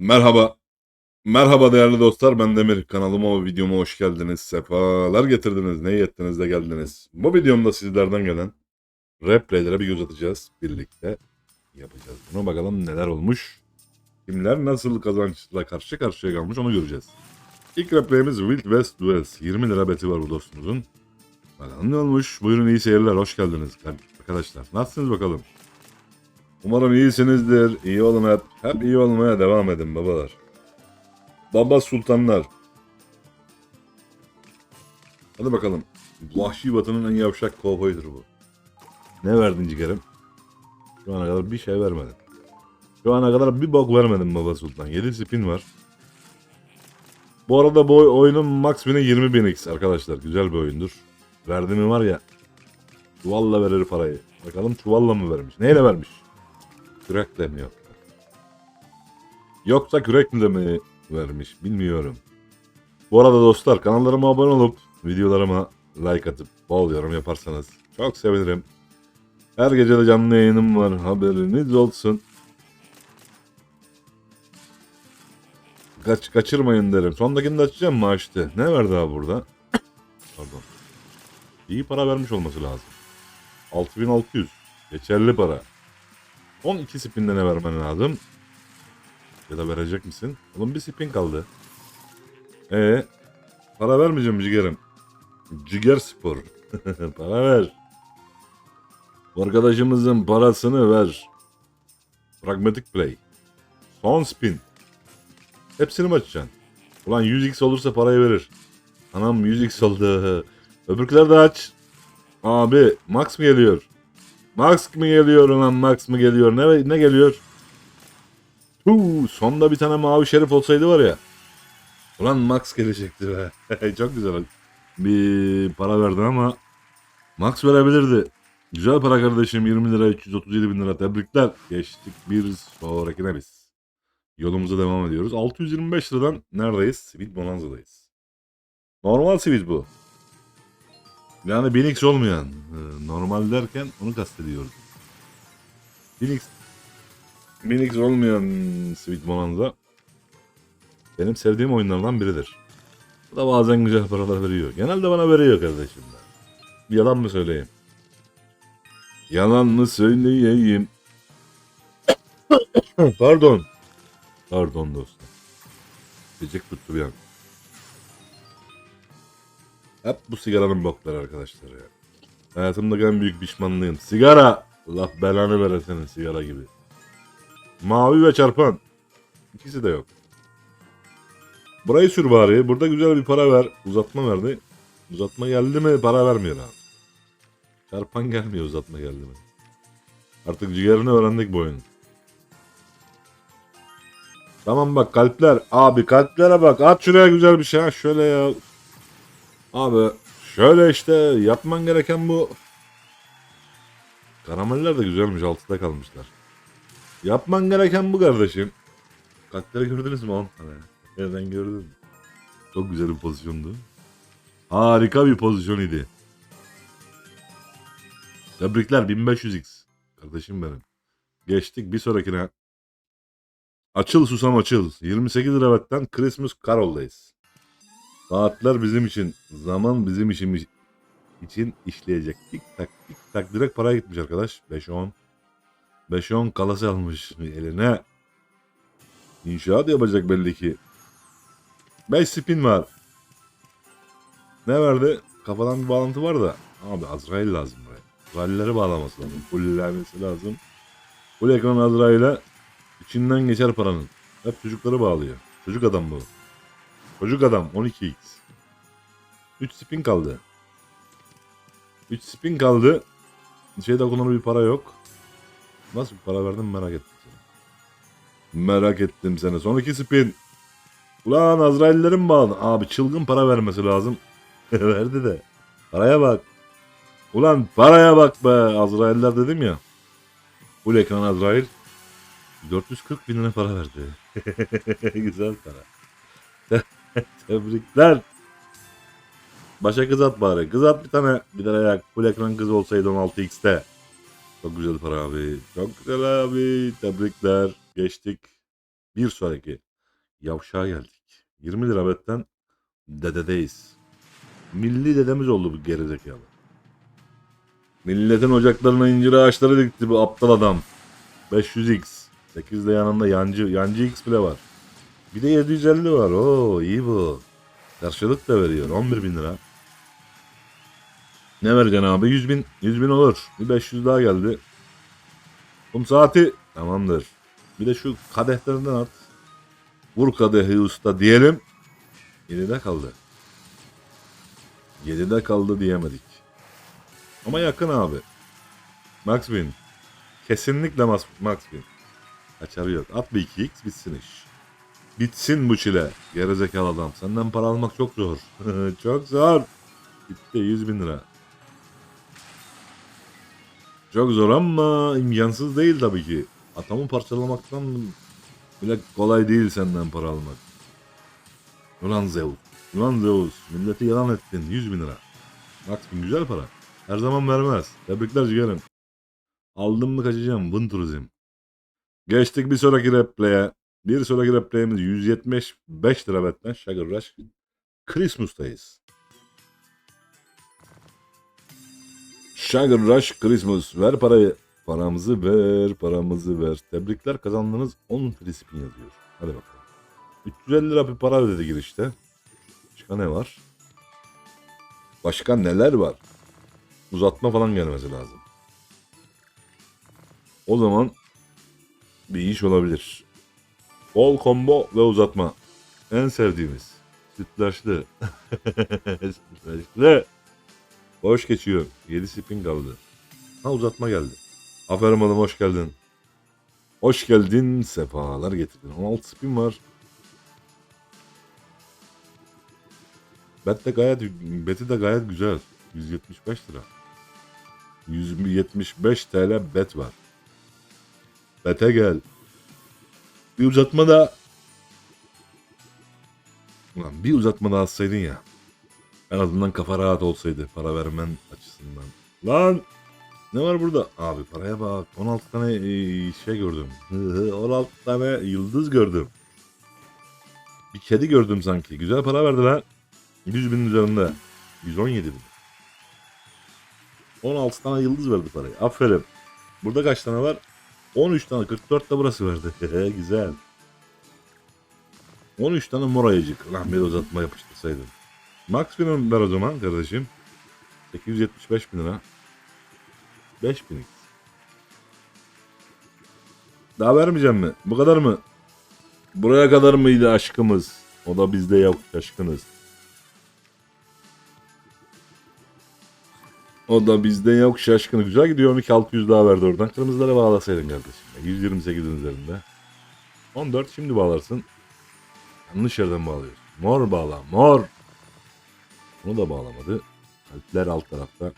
Merhaba. Merhaba değerli dostlar. Ben Demir. Kanalıma ve videoma hoş geldiniz. Sefalar getirdiniz. Ne iyi ettiniz de geldiniz. Bu videomda sizlerden gelen replay'lere bir göz atacağız. Birlikte yapacağız. Buna bakalım neler olmuş. Kimler nasıl kazançla karşı karşıya kalmış onu göreceğiz. İlk replay'imiz Wild West Duels. 20 lira beti var bu dostumuzun. Bakalım ne olmuş. Buyurun iyi seyirler. Hoş geldiniz arkadaşlar. Nasılsınız bakalım? Umarım iyisinizdir. İyi olun hep. Hep iyi olmaya devam edin babalar. Baba sultanlar. Hadi bakalım. Vahşi batının en yavşak kovboydur bu. Ne verdin ciğerim? Şu ana kadar bir şey vermedin. Şu ana kadar bir bok vermedin baba sultan. 7 spin var. Bu arada bu oy- oyunun max win'i 20.000x arkadaşlar. Güzel bir oyundur. Verdi mi var ya. Çuvalla verir parayı. Bakalım çuvalla mı vermiş? Neyle vermiş? Kürekle mi yok? Yoksa kürekle mi vermiş bilmiyorum. Bu arada dostlar kanallarıma abone olup videolarıma like atıp bol yorum yaparsanız çok sevinirim. Her gece de canlı yayınım var haberiniz olsun. Kaç, kaçırmayın derim. Sondakini de açacağım maaştı. Ne verdi abi burada? Pardon. İyi para vermiş olması lazım. 6600. Geçerli para. 12 spinde ne vermen lazım? Ya da verecek misin? Oğlum bir spin kaldı. E para vermeyeceğim ciğerim. Ciger spor. para ver. Arkadaşımızın parasını ver. Pragmatic play. Son spin. Hepsini mi açacaksın? Ulan 100x olursa parayı verir. Anam 100x oldu. Öbürküleri de aç. Abi max mı geliyor? Max mı geliyor ulan Max mı geliyor? Ne, ne geliyor? Huu, sonda bir tane mavi şerif olsaydı var ya. Ulan Max gelecekti be. Çok güzel. Bir para verdin ama Max verebilirdi. Güzel para kardeşim 20 lira 337 bin lira tebrikler. Geçtik bir sonrakine biz. Yolumuza devam ediyoruz. 625 liradan neredeyiz? Sweet Bonanza'dayız. Normal Sweet bu. Yani 1000x olmayan. e, Normal derken onu kastediyoruz. 1000x 1000x olmayan Sweet Bonanza benim sevdiğim oyunlardan biridir. Bu da bazen güzel paralar veriyor. Genelde bana veriyor kardeşim. Yalan mı söyleyeyim? Yalan mı söyleyeyim? Pardon. Pardon dostum. Gıcık tuttu bir an. Hep bu sigaranın bokları arkadaşlar ya. Hayatımda en büyük pişmanlığım. Sigara! Allah belanı vere sigara gibi. Mavi ve çarpan. İkisi de yok. Burayı sür bari. Burada güzel bir para ver. Uzatma verdi. Uzatma geldi mi para vermiyor abi. Çarpan gelmiyor uzatma geldi mi. Artık ciğerini öğrendik bu oyunun. Tamam bak kalpler. Abi kalplere bak. At şuraya güzel bir şey. Ha, şöyle ya. Abi şöyle işte yapman gereken bu. Karameller de güzelmiş. Altıda kalmışlar. Yapman gereken bu kardeşim. Kalpleri gördünüz mü? 10 tane. Nereden gördün? Çok güzel bir pozisyondu. Harika bir pozisyon idi. Tebrikler 1500x. Kardeşim benim. Geçtik bir sonrakine. Açıl susam açıl. 28 liravetten Christmas Carol'dayız. Saatler bizim için, zaman bizim işimiz için işleyecek. Tik tak tik tak direkt paraya gitmiş arkadaş. 5-10. 5-10 kalası almış eline. İnşaat yapacak belli ki. 5 spin var. Ne verdi? Kafadan bir bağlantı var da. Abi Azrail lazım buraya. Azrail'leri bağlaması lazım. Fulllemesi lazım. Full ekran Azrail'e içinden geçer paranın. Hep çocukları bağlıyor. Çocuk adam bu. Çocuk adam 12x. 3 spin kaldı. 3 spin kaldı. Şeyde okunur bir para yok. Nasıl bir para verdim merak ettim seni. Merak ettim seni. Son 2 spin. Ulan Azrail'lerin bağlı. Abi çılgın para vermesi lazım. Verdi de. Paraya bak. Ulan paraya bak be. Azrail'ler dedim ya. Bu ekran Azrail. 440 bin lira para verdi. Güzel para. Tebrikler. Başa kız at bari. Kız at bir tane. Bir tane ayak. Full ekran kız olsaydı 16x'te. Çok güzel para abi. Çok güzel abi. Tebrikler. Geçtik. Bir sonraki. yavşağa geldik. 20 lira betten dededeyiz. Milli dedemiz oldu bu gerizekalı. Milletin ocaklarına incir ağaçları dikti bu aptal adam. 500x. 8 de yanında yancı. Yancı x bile var. Bir de 750 var. Oo iyi bu. Karşılık da veriyor. 11 bin lira. Ne vereceksin abi? 100 bin. 100 bin olur. Bir 500 daha geldi. Kum saati. Tamamdır. Bir de şu kadehlerinden at. Vur kadehi usta diyelim. 7'de kaldı. 7'de kaldı diyemedik. Ama yakın abi. Max Win. Kesinlikle Max, Max Win. Kaçarı yok. At bir 2x bitsin iş. Bitsin bu çile. Gerizekalı adam. Senden para almak çok zor. çok zor. Bitti 100 bin lira. Çok zor ama imkansız değil tabii ki. Atamı parçalamaktan bile kolay değil senden para almak. Ulan Zeus. Ulan Zeus. Milleti yalan ettin. 100 bin lira. Bak güzel para. Her zaman vermez. Tebrikler ciğerim. Aldım mı kaçacağım. Vın turizm. Geçtik bir sonraki replay'e. Bir sonraki replay'imiz 175 lira betten Sugar Rush. Christmas'tayız. Sugar Rush Christmas. Ver parayı. Paramızı ver, paramızı ver. Tebrikler kazandınız 10 free spin yazıyor. Hadi bakalım. 350 lira bir para ödedi girişte. Başka ne var? Başka neler var? Uzatma falan gelmesi lazım. O zaman bir iş olabilir. Bol combo ve uzatma. En sevdiğimiz. Sütlaçlı. Sütlaçlı. Boş geçiyor. 7 spin kaldı. Ha uzatma geldi. Aferin oğlum hoş geldin. Hoş geldin. Sefalar getirdin. 16 spin var. Bet de gayet, beti de gayet güzel. 175 lira. 175 TL bet var. Bete gel. Bir uzatma da Ulan bir uzatma daha atsaydın ya. En azından kafa rahat olsaydı para vermen açısından. Lan ne var burada? Abi paraya bak. 16 tane e, şey gördüm. 16 tane yıldız gördüm. Bir kedi gördüm sanki. Güzel para verdi lan. 100 bin üzerinde. 117 bin. 16 tane yıldız verdi parayı. Aferin. Burada kaç tane var? 13 tane. 44 de burası verdi. Güzel. 13 tane mor. Lan bir uzatma yapıştırsaydım. Bin ver o zaman kardeşim. 875 bin lira. 5 bin. Daha vermeyeceğim mi? Bu kadar mı? Buraya kadar mıydı aşkımız? O da bizde yok aşkınız. O da bizde yok şaşkını. Güzel gidiyor 12 600 daha verdi oradan. Kırmızılara bağlasaydın kardeşim. 128'in üzerinde. 14 şimdi bağlarsın. Yanlış yerden bağlıyorsun. Mor bağla. Mor. Onu da bağlamadı. Kalpler alt tarafta.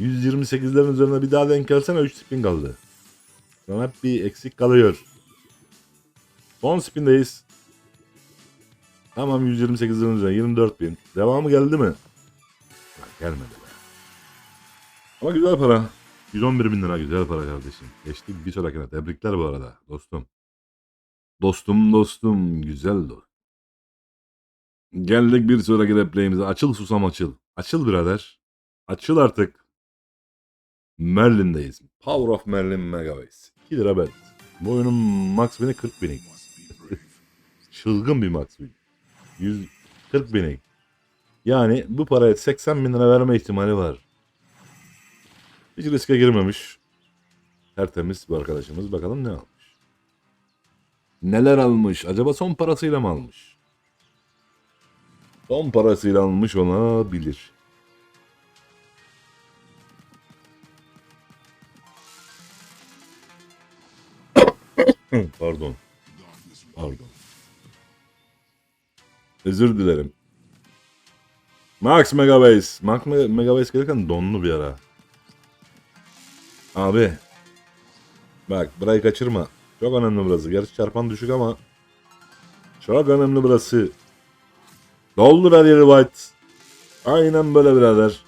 128'lerin üzerine bir daha denk gelsene 3 spin kaldı. An hep bir eksik kalıyor. Son spindeyiz. Tamam 128'lerin üzerine 24 bin. Devamı geldi mi? Gelmedi. Ama güzel para. 111 bin lira güzel para kardeşim. Geçtik bir sonrakine. Tebrikler bu arada dostum. Dostum dostum güzel dost. Geldik bir sonraki replayimize. Açıl susam açıl. Açıl birader. Açıl artık. Merlin'deyiz. Power of Merlin Megabase. 2 lira bet. Bu oyunun max win'i 40 binik. Çılgın bir max win. 140 binik. Yani bu paraya 80 bin lira verme ihtimali var. Hiç riske girmemiş. Tertemiz bu arkadaşımız. Bakalım ne almış. Neler almış? Acaba son parasıyla mı almış? Son parasıyla almış olabilir. Pardon. Pardon. Özür dilerim. Max Megabase. Max Me- Megabase gelirken donlu bir ara. Abi. Bak burayı kaçırma. Çok önemli burası. Gerçi çarpan düşük ama. Çok önemli burası. Doldur her yeri White. Aynen böyle birader.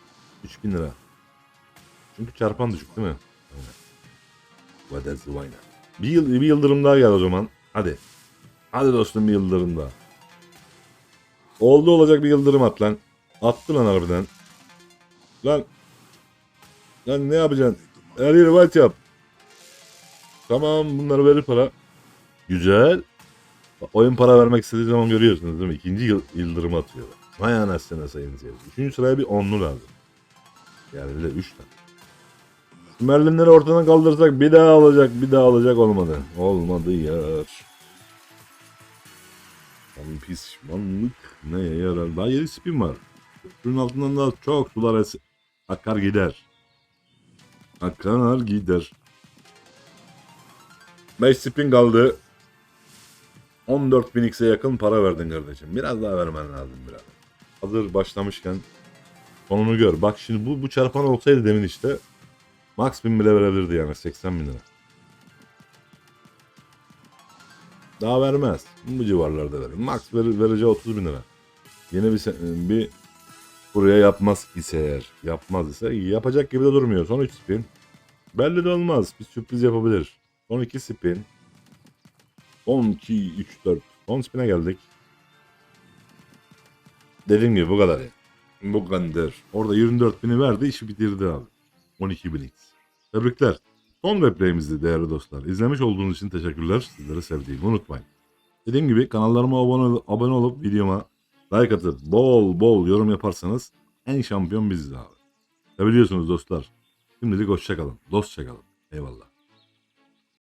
3000 lira. Çünkü çarpan düşük değil mi? What is the wine? Bir, yıl, bir yıldırım daha gel o zaman. Hadi. Hadi dostum bir yıldırım daha. Oldu olacak bir yıldırım at lan. Attı lan harbiden. Lan. Lan ne yapacaksın? Her yeri white yap. Tamam bunları verir para. Güzel. Oyun para vermek istediği zaman görüyorsunuz değil mi? İkinci yıl, yıldırım atıyor. Vay anasını sayın seyirci. Üçüncü sıraya bir onlu lazım. Yani bir de üç tane. Merlinleri ortadan kaldırsak bir daha alacak bir daha alacak olmadı. Olmadı yar. Lan pişmanlık neye yarar? Daha yedi spin var. Suyun altından daha çok sular akar gider. Akar gider. 5 spin kaldı. 14 bin x'e yakın para verdin kardeşim. Biraz daha vermen lazım biraz. Hazır başlamışken sonunu gör. Bak şimdi bu, bu çarpan olsaydı demin işte max bin bile verebilirdi yani 80 bin lira. Daha vermez. Bu civarlarda verir. Max ver, vereceği 30 bin lira. Yeni bir, bir buraya yapmaz ise eğer. Yapmaz ise yapacak gibi de durmuyor. Son 3 spin. Belli de olmaz. Bir sürpriz yapabilir. Son 2 spin. Son 2, 3, 4. Son spin'e geldik. Dediğim gibi bu kadar. Bu kadar. Orada 24 bini verdi işi bitirdi abi. 12 bin X. Tebrikler. Son replayimizdi değerli dostlar. İzlemiş olduğunuz için teşekkürler. Sizleri sevdiğimi unutmayın. Dediğim gibi kanallarıma abone, abone olup videoma like atıp bol bol yorum yaparsanız en şampiyon biziz abi. Seviyorsunuz dostlar. Şimdilik hoşçakalın. Dostça kalın. Eyvallah.